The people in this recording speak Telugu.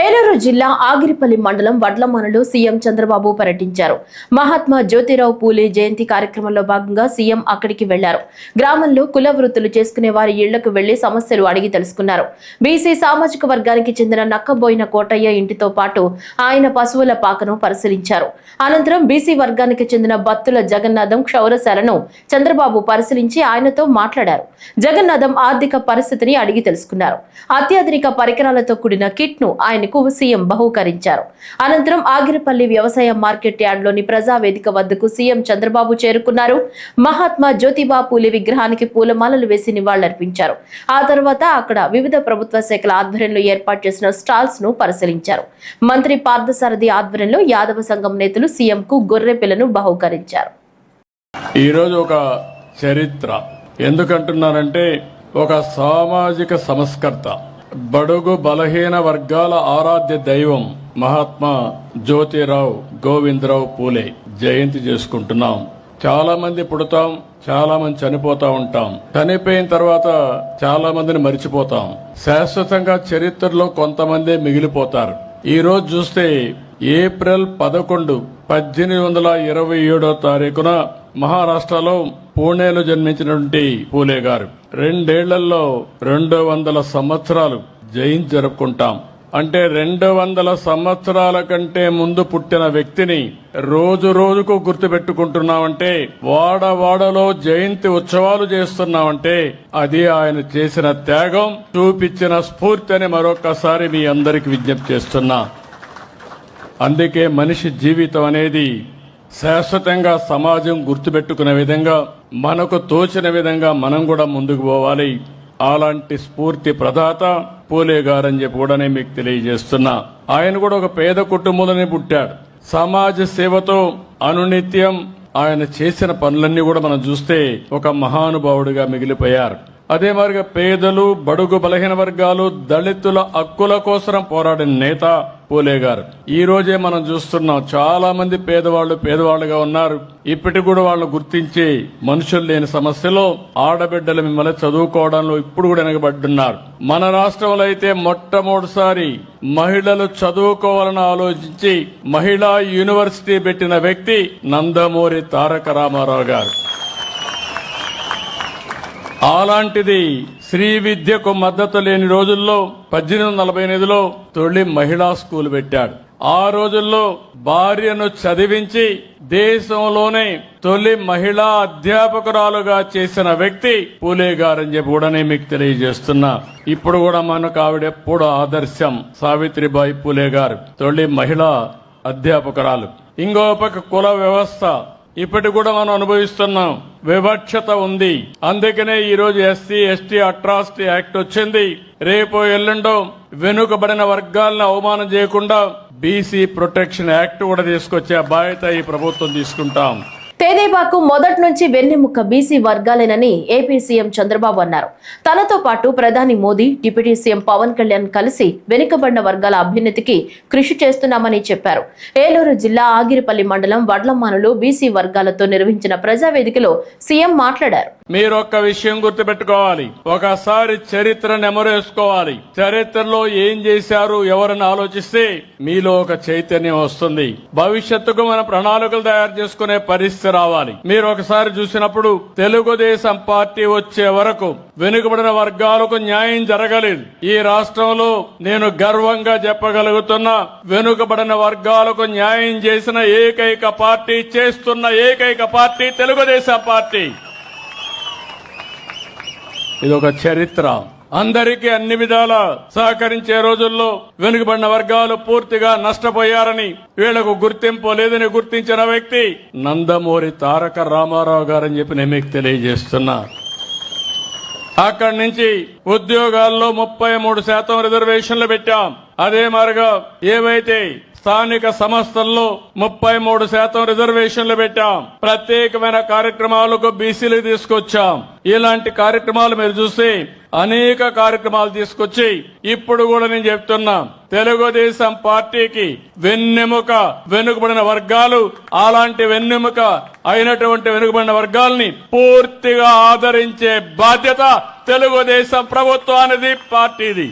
ఏలూరు జిల్లా ఆగిరిపల్లి మండలం వడ్లమనలో సీఎం చంద్రబాబు పర్యటించారు. మహాత్మా జ్యోతిరావు పూలే జయంతి కార్యక్రమంలో భాగంగా సీఎం అక్కడికి వెళ్ళారు. గ్రామంలో కుల వృత్తులు చేసుకునే వారి ఇళ్ళకు వెళ్ళి సమస్యలు అడిగి తెలుసుకున్నారు. బీసీ సామాజిక వర్గానికి చెందిన నక్కబోయిన కోటయ్య ఇంటితో పాటు ఆయన పశువుల పాకను పరిశీలించారు. అనంతరం బీసీ వర్గానికి చెందిన బత్తుల జగన్నాథం క్షౌరశాలను చంద్రబాబు పరిశీలించి ఆయనతో మాట్లాడారు. జగన్నాథం ఆర్థిక పరిస్థితిని అడిగి తెలుసుకున్నారు. అత్యాధునిక పరికరాలతో కూడిన కిట్ను ఆయనకు సీఎం బహూకరించారు. అనంతరం ఆగిరిపల్లి వ్యవసాయ మార్కెట్ యార్డ్లోని ప్రజావేదిక వద్దకు సీఎం చంద్రబాబు చేరుకున్నారు. మహాత్మా జ్యోతిబా పూలే విగ్రహానికి పూలమాలలు వేసి నివాళులర్పించారు. ఆ తర్వాత అక్కడ వివిధ ప్రభుత్వ శాఖల ఆధ్వర్యంలో ఏర్పాటు చేసిన స్టాల్స్ను పరిశీలించారు. మంత్రి పార్థసారథి ఆధ్వర్యంలో యాదవ సంఘం నేతలు సీఎం కు గొర్రె పిల్లను బహూకరించారు. ఈరోజు ఒక చరిత్ర. ఎందుకంటున్నానంటే ఒక సామాజిక సంస్కర్త. బడుగు బలహీన వర్గాల ఆరాధ్య దైవం మహాత్మా జ్యోతిరావు గోవిందరావు పూలే. జయంతి చేసుకుంటున్నాం. చాలా మంది పుడతాం చాలా మంది చనిపోతా ఉంటాం. చనిపోయిన తర్వాత చాలా మందిని మరిచిపోతాం. శాశ్వతంగా చరిత్రలో కొంతమందే మిగిలిపోతారు. ఈ రోజు చూస్తే ఏప్రిల్ పదకొండు పద్దెనిమిది వందల ఇరవై ఏడో తారీఖున మహారాష్ట్రలో పూణేలో జన్మించినటువంటి పూలే గారు. రెండేళ్ళలో రెండు వందల సంవత్సరాలు జయంతి జరుపుకుంటాం. అంటే రెండు వందల సంవత్సరాల కంటే ముందు పుట్టిన వ్యక్తిని రోజు రోజుకు గుర్తుపెట్టుకుంటున్నామంటే వాడ వాడలో జయంతి ఉత్సవాలు చేస్తున్నామంటే అది ఆయన చేసిన త్యాగం చూపించిన స్ఫూర్తి అని మరొకసారి మీ అందరికి విజ్ఞప్తి చేస్తున్నా. అందుకే మనిషి జీవితం అనేది శాశ్వతంగా సమాజం గుర్తుపెట్టుకునే విధంగా మనకు తోచిన విధంగా మనం కూడా ముందుకు పోవాలి. అలాంటి స్ఫూర్తి ప్రదాత పూలే గారని చెప్పి కూడా నేను మీకు తెలియజేస్తున్నా. ఆయన కూడా ఒక పేద కుటుంబంలోనే పుట్టాడు. సమాజ సేవతో అనునిత్యం ఆయన చేసిన పనులన్నీ కూడా మనం చూస్తే ఒక మహానుభావుడిగా మిగిలిపోయారు. అదే మరిగా పేదలు బడుగు బలహీన వర్గాలు దళితుల హక్కుల కోసం పోరాడిన నేత పూలే గారు. ఈ రోజే మనం చూస్తున్నాం చాలా మంది పేదవాళ్ళు పేదవాళ్ళుగా ఉన్నారు. ఇప్పటికి కూడా వాళ్ళు గుర్తించి మనుషులు లేని సమస్యలో ఆడబిడ్డలు మిమ్మల్ని చదువుకోవడంలో ఇప్పుడు కూడా వెనకబడ్డున్నారు. మన రాష్ట్రంలో అయితే మొట్టమొదటిసారి మహిళలు చదువుకోవాలని ఆలోచించి మహిళా యూనివర్సిటీ పెట్టిన వ్యక్తి నందమూరి తారక రామారావు గారు. అలాంటిది శ్రీ విద్యకు మద్దతు లేని రోజుల్లో పద్దెనిమిది వందల నలభై ఎనిమిదిలో తొలి మహిళా స్కూల్ పెట్టాడు. ఆ రోజుల్లో భార్యను చదివించి దేశంలోనే తొలి మహిళా అధ్యాపకురాలుగా చేసిన వ్యక్తి పూలే గారని చెప్పి కూడా మీకు తెలియజేస్తున్నా. ఇప్పుడు కూడా మనకు ఆవిడ ఎప్పుడు ఆదర్శం సావిత్రిబాయి పూలే గారు తొలి మహిళా అధ్యాపకురాలు. ఇంకో పక్క కుల వ్యవస్థ. ఇప్పటి కూడా మనం అనుభవిస్తున్నాం. వివక్షత ఉంది. అందుకనే ఈ రోజు ఎస్సీ ఎస్టీ అట్రాసిటీ యాక్ట్ వచ్చింది. రేపు ఎల్లుండో వెనుకబడిన వర్గాలను అవమానం చేయకుండా బీసీ ప్రొటెక్షన్ యాక్ట్ కూడా తీసుకొచ్చే బాధ్యత ఈ ప్రభుత్వం తీసుకుంటాం. తేదేబాకు మొదటి నుంచి వెన్నెముక బీసీ వర్గాలేనని ఏపీ సీఎం చంద్రబాబు అన్నారు. తనతో పాటు ప్రధాని మోదీ డిప్యూటీ సీఎం పవన్ కళ్యాణ్ కలిసి వెనుకబడిన వర్గాల అభ్యున్నతికి కృషి చేస్తున్నామని చెప్పారు. ఏలూరు జిల్లా ఆగిరిపల్లి మండలం వడ్లమానులు బీసీ వర్గాలతో నిర్వహించిన ప్రజావేదికలో సీఎం మాట్లాడారు. మీరు ఒక్క విషయం గుర్తుపెట్టుకోవాలి. ఒకసారి చరిత్ర నెమరేసుకోవాలి. చరిత్రలో ఏం చేశారు ఎవరని ఆలోచిస్తే మీలో ఒక చైతన్యం వస్తుంది. భవిష్యత్తుకు మన ప్రణాళికలు తయారు చేసుకునే పరిస్థితి రావాలి. మీరు ఒకసారి చూసినప్పుడు తెలుగుదేశం పార్టీ వచ్చే వరకు వెనుకబడిన వర్గాలకు న్యాయం జరగలేదు. ఈ రాష్ట్రంలో నేను గర్వంగా చెప్పగలుగుతున్నా వెనుకబడిన వర్గాలకు న్యాయం చేసిన ఏకైక పార్టీ చేస్తున్న ఏకైక పార్టీ తెలుగుదేశం పార్టీ. ఇది ఒక చరిత్ర. అందరికీ అన్ని విధాల సహకరించే రోజుల్లో వెనుకబడిన వర్గాలు పూర్తిగా నష్టపోయారని వీళ్ళకు గుర్తింపు లేదని గుర్తించిన వ్యక్తి నందమూరి తారక రామారావు గారని చెప్పి నేను మీకు తెలియజేస్తున్నా. అక్కడి నుంచి ఉద్యోగాల్లో ముప్పై మూడు శాతం రిజర్వేషన్లు పెట్టాం. అదే మారుగా ఏవైతే స్థానిక సంస్థల్లో ముప్పై మూడు శాతం రిజర్వేషన్లు పెట్టాం. ప్రత్యేకమైన కార్యక్రమాలకు బీసీలు తీసుకొచ్చాం. ఇలాంటి కార్యక్రమాలు మీరు చూస్తే అనేక కార్యక్రమాలు తీసుకొచ్చి ఇప్పుడు కూడా నేను చెప్తున్నా తెలుగుదేశం పార్టీకి వెన్నెముక వెనుకబడిన వర్గాలు అలాంటి వెన్నెముక అయినటువంటి వెనుకబడిన వర్గాల్ని పూర్తిగా ఆదరించే బాధ్యత తెలుగుదేశం ప్రభుత్వానిది పార్టీది.